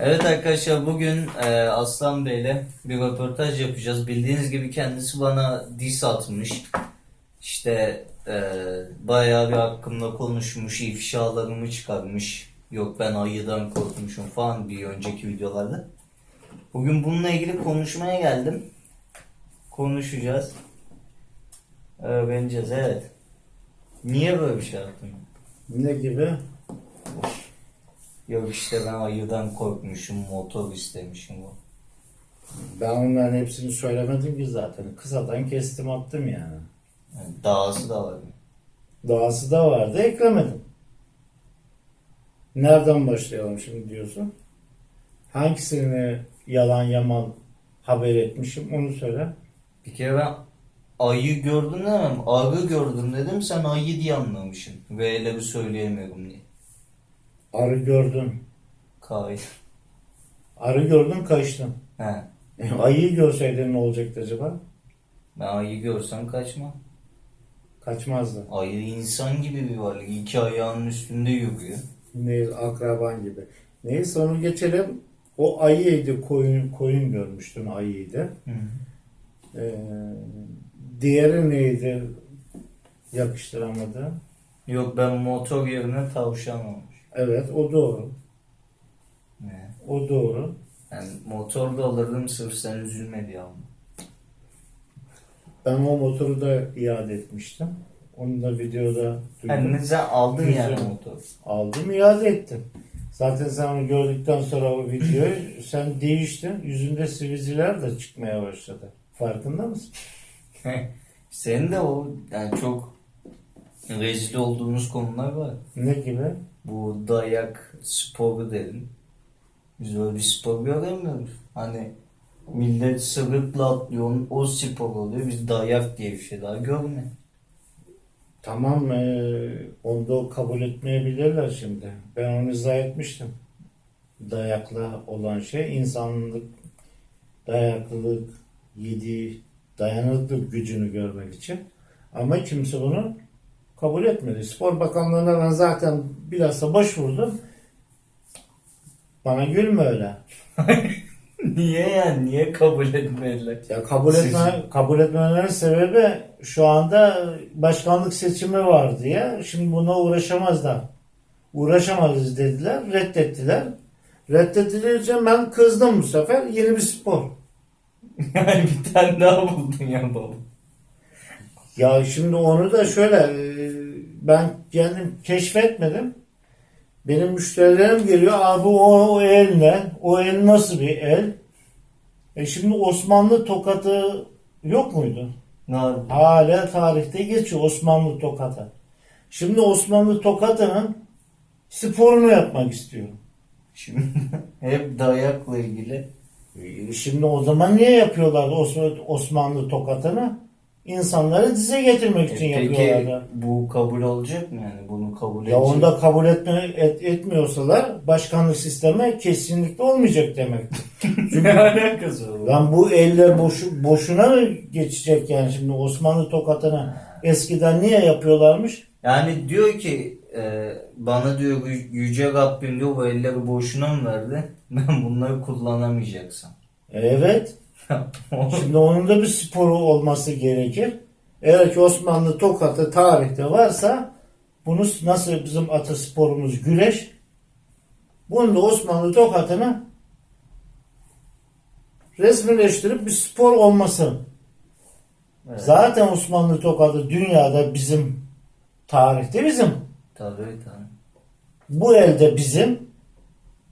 Evet arkadaşlar bugün e, Aslan Bey'le bir röportaj yapacağız. Bildiğiniz gibi kendisi bana diss atmış. İşte e, bayağı bir hakkımda konuşmuş, ifşalarımı çıkarmış. Yok ben ayıdan korkmuşum falan bir önceki videolarda. Bugün bununla ilgili konuşmaya geldim. Konuşacağız. Öğreneceğiz evet. Niye böyle bir şey yaptın? Ne gibi? Yok işte ben ayıdan korkmuşum, motor istemişim bu. Ben onların hepsini söylemedim ki zaten. Kısadan kestim attım yani. Yani dağısı da var. Dahası da vardı eklemedim. Nereden başlayalım şimdi diyorsun? Hangisini yalan yaman haber etmişim onu söyle. Bir kere ben ayı gördüm demem, arı gördüm dedim sen ayı diye anlamışsın. V'leri söyleyemiyorum diye. Arı gördün. Kay. Arı gördün kaçtın. He. E, ayıyı görseydin ne olacaktı acaba? Ben ayı görsem kaçmam. Kaçmazdı. Ayı insan gibi bir varlık. İki ayağının üstünde yürüyor. Ne akraban gibi. Neyse onu geçelim. O ayıydı koyun koyun görmüştün ayıydı. Hı. Ee, diğeri neydi yakıştıramadı? Yok ben motor yerine tavşan olmuş. Evet o doğru. Ne? O doğru. Yani motor da alırdım sırf sen üzülme diye aldım. Ben o motoru da iade etmiştim. Onu da videoda duydum. Yani sen aldın yani Güzel. motor. Aldım iade ettim. Zaten sen onu gördükten sonra o videoyu sen değiştin. Yüzünde sivilceler de çıkmaya başladı. Farkında mısın? Senin de o yani çok rezil olduğunuz konular var. Ne gibi? Bu dayak sporu dedin. Biz öyle bir spor göremiyoruz. Hani millet sırıkla atlıyor, o spor oluyor. Biz dayak diye bir şey daha görmüyoruz. Tamam eee onu da o kabul etmeyebilirler şimdi. Ben onu izah etmiştim. Dayakla olan şey insanlık dayaklılık, yediği dayanıklılık gücünü görmek için. Ama kimse bunu kabul etmedi. Spor Bakanlığı'na ben zaten bilhassa başvurdum. Bana gülme öyle. Niye yani? Niye kabul etmediler? Ya kabul Siz- etme kabul etmemenin sebebi şu anda başkanlık seçimi var diye. Şimdi buna uğraşamazlar. Uğraşamaz dediler, reddettiler. Reddedilince ben kızdım bu sefer. Yeni bir spor. Yani bir tane daha buldun ya baba. Ya şimdi onu da şöyle e, ben kendim keşfetmedim. Benim müşterilerim geliyor. Abi o, o el ne? O el nasıl bir el? E şimdi Osmanlı tokatı yok muydu? Ne yapayım? Hala tarihte geçiyor Osmanlı tokatı. Şimdi Osmanlı tokatının sporunu yapmak istiyorum. Şimdi hep dayakla ilgili. E, Şimdi o zaman niye yapıyorlardı Osmanlı, Osmanlı tokatını? İnsanları dize getirmek E, için peki yapıyorlardı. bu kabul olacak mı yani? Bunu kabul Ya edecek onu da kabul etme, et, etmiyorsalar başkanlık sistemi kesinlikle olmayacak demek. ne alakası var? Lan bu eller boşu, boşuna mı geçecek yani şimdi Osmanlı tokatını eskiden niye yapıyorlarmış? Yani diyor ki e, bana diyor Yü- yüce Rabbim diyor bu elleri boşuna mı verdi? Ben bunları kullanamayacaksam. Evet. Şimdi onun da bir sporu olması gerekir. Eğer ki Osmanlı tokatı tarihte varsa bunu nasıl bizim atasporumuz güreş bunu da Osmanlı tokatını resmileştirip bir spor olması. Evet. Zaten Osmanlı tokatı dünyada bizim tarihte bizim. Tabii tabii. Bu elde bizim.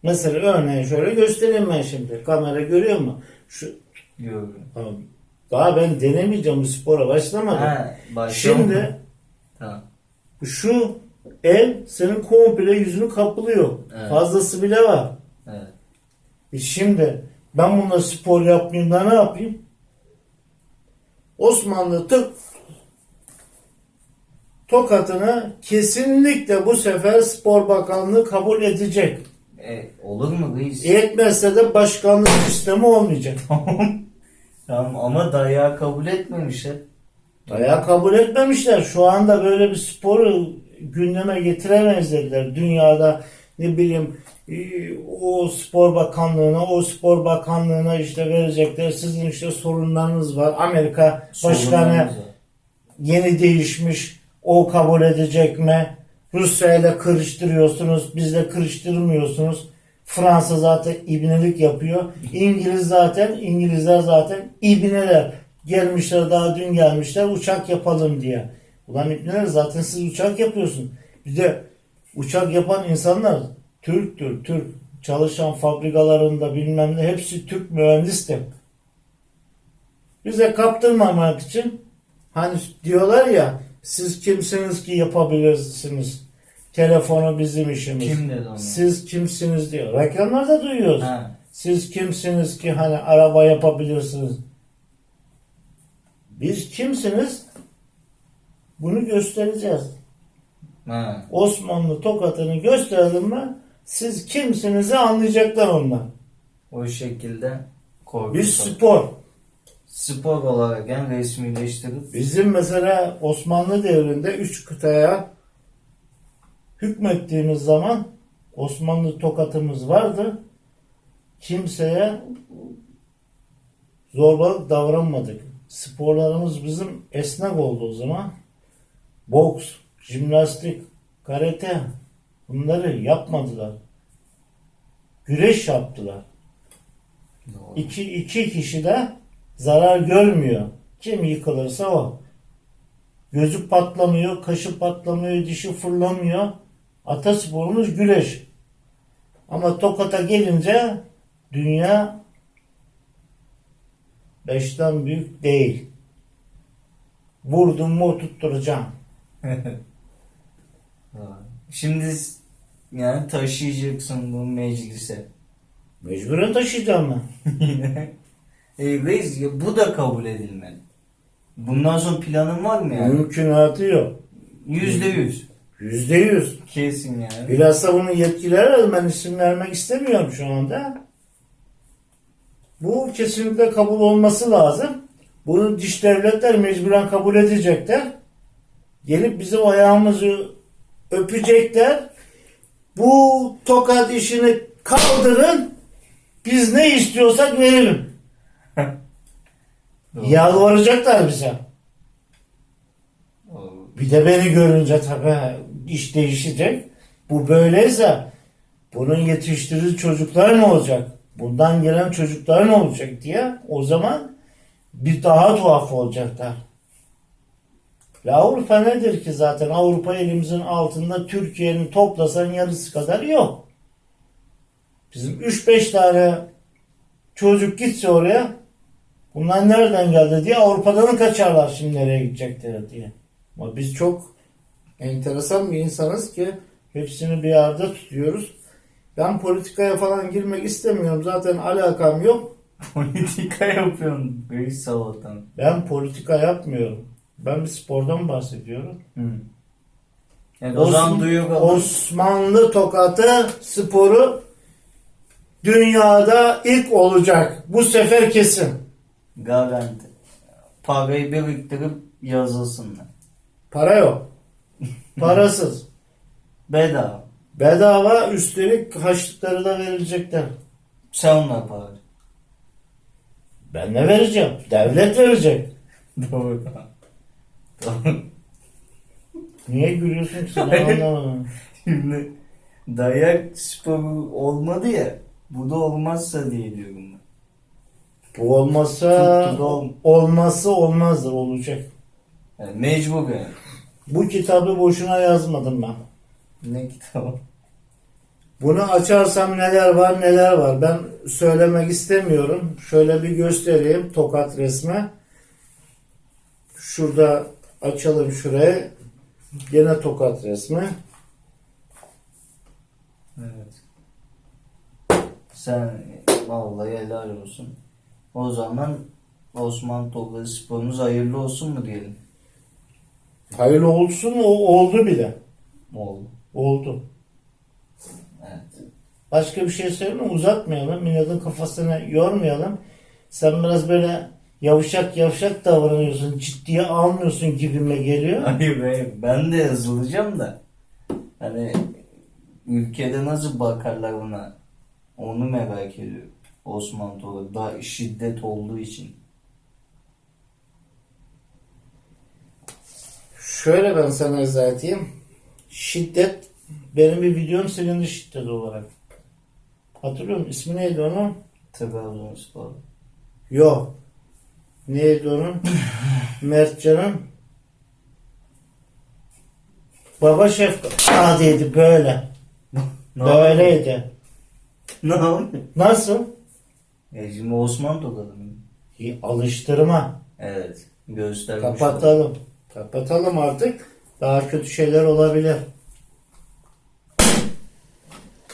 Mesela örneğin şöyle göstereyim ben şimdi. Kamera görüyor mu? Şu Tamam. Daha ben denemeyeceğim bu spora başlamadım. Ha? Şimdi Tamam. şu el senin komple yüzünü kaplıyor. Evet. Fazlası bile var. Evet. E şimdi ben bununla spor yapmayayım da ne yapayım? Osmanlı tık tokatını kesinlikle bu sefer spor bakanlığı kabul edecek. E, olur mu reis? Etmezse de başkanlık sistemi olmayacak. Tamam ama dayağı kabul etmemişler. Dayağı kabul etmemişler. Şu anda böyle bir sporu gündeme getiremez dediler. Dünyada ne bileyim e, o spor bakanlığına o spor bakanlığına işte verecekler sizin işte sorunlarınız var Amerika başkanı var. yeni değişmiş o kabul edecek mi Rusya ile kırıştırıyorsunuz bizle kırıştırmıyorsunuz Fransa zaten ibnelik yapıyor. İngiliz zaten İngilizler zaten ibneler. Gelmişler daha dün gelmişler uçak yapalım diye. Ulan ibneler zaten siz uçak yapıyorsun. Bir de uçak yapan insanlar Türktür Türk. Çalışan fabrikalarında bilmem ne hepsi Türk mühendistir bize kaptırmamak için hani diyorlar ya siz kimsiniz ki yapabilirsiniz telefonu bizim işimiz Kim dedi onu? siz kimsiniz diyor. Reklamlarda duyuyoruz. Ha. Siz kimsiniz ki hani araba yapabilirsiniz. Biz kimsiniz? Bunu göstereceğiz. Ha. Osmanlı tokatını gösterelim mi? Siz kimsinizi anlayacaklar onlar. O şekilde korkutalım. Biz spor. spor olarak yani resmileştirip Bizim mesela Osmanlı devrinde üç kıtaya hükmettiğimiz zaman Osmanlı tokatımız vardı. Kimseye zorbalık davranmadık. Sporlarımız bizim esnek oldu o zaman. Boks, jimnastik, karate bunları yapmadılar. Güreş yaptılar. İki, iki kişi de zarar görmüyor. Kim yıkılırsa o. Gözü patlamıyor, kaşı patlamıyor, dişi fırlamıyor. Atasporumuz güreş. Ama Tokat'a gelince dünya beşten büyük değil. Vurdum mu tutturacağım. Şimdi yani taşıyacaksın bu meclise. Mecburen taşıyacağım ben. e, reis ya bu da kabul edilmeli. Bundan sonra planın var mı yani? Mümkünatı yok. Yüzde yüz. Yüzde yüz. Kesin yani. Bilhassa bunun yetkileri ben isim vermek istemiyorum şu anda. Bu kesinlikle kabul olması lazım. Bunu diş devletler mecburen kabul edecekler. Gelip bizim ayağımızı öpecekler. Bu tokat işini kaldırın. Biz ne istiyorsak verelim. Yalvaracaklar bize. Bir de beni görünce tabii iş değişecek. Bu böyleyse bunun yetiştirdiği çocuklar ne olacak? Bundan gelen çocuklar ne olacak diye o zaman bir daha tuhaf olacaklar. Ve Avrupa nedir ki zaten? Avrupa elimizin altında Türkiye'nin toplasan yarısı kadar yok. Bizim 3-5 tane çocuk gitse oraya bunlar nereden geldi diye Avrupa'dan kaçarlar şimdi nereye gidecekler diye. Ama biz çok enteresan bir insanız ki hepsini bir yerde tutuyoruz. Ben politikaya falan girmek istemiyorum. Zaten alakam yok. Politika yapıyorsun reis sabahtan. Ben politika yapmıyorum. Ben bir spordan bahsediyorum. Hı. Yani zaman Osman- Osmanlı tokatı sporu dünyada ilk olacak. Bu sefer kesin. garanti. Parayı biriktirip yazılsınlar. Para yok. Parasız. Bedava. Bedava üstelik haçlıkları da verilecekler. Sen onlar para. Ben ne vereceğim? Devlet verecek. Doğru. Doğru. Niye gülüyorsun ki sen Hayır. anlamadım. Şimdi dayak sporu olmadı ya. Bu da olmazsa diye diyorum ben. Bu olmazsa Tuttu da ol- olması olmazdır olacak. Yani mecbur yani. Bu kitabı boşuna yazmadım ben. Ne kitabı? Bunu açarsam neler var neler var. Ben söylemek istemiyorum. Şöyle bir göstereyim tokat resmi. Şurada açalım şuraya. Gene tokat resmi. Evet. Sen vallahi helal olsun. O zaman Osman Topları sporumuz hayırlı olsun mu diyelim? Hayırlı olsun o oldu bile. Oldu. Oldu. Evet. Başka bir şey söyleme uzatmayalım. Milletin kafasını yormayalım. Sen biraz böyle yavşak yavşak davranıyorsun. Ciddiye almıyorsun gibime geliyor. Hayır hayır. Ben de yazılacağım da. Hani ülkede nasıl bakarlar ona? Onu merak ediyorum. Osman Toprak. Daha şiddet olduğu için. Şöyle ben sana izah edeyim. Şiddet benim bir videom silindi şiddet olarak. Hatırlıyor musun? İsmi neydi onun? Trabzonspor. Yok. Neydi onun? Mertcan'ın Baba şef adiydi böyle. Böyleydi. Ne yapıyor? Nasıl? Ya şimdi Osman Toprak mı? İyi, Alıştırma. Evet. Göstermiş. Kapatalım. Kapatalım artık. Daha kötü şeyler olabilir.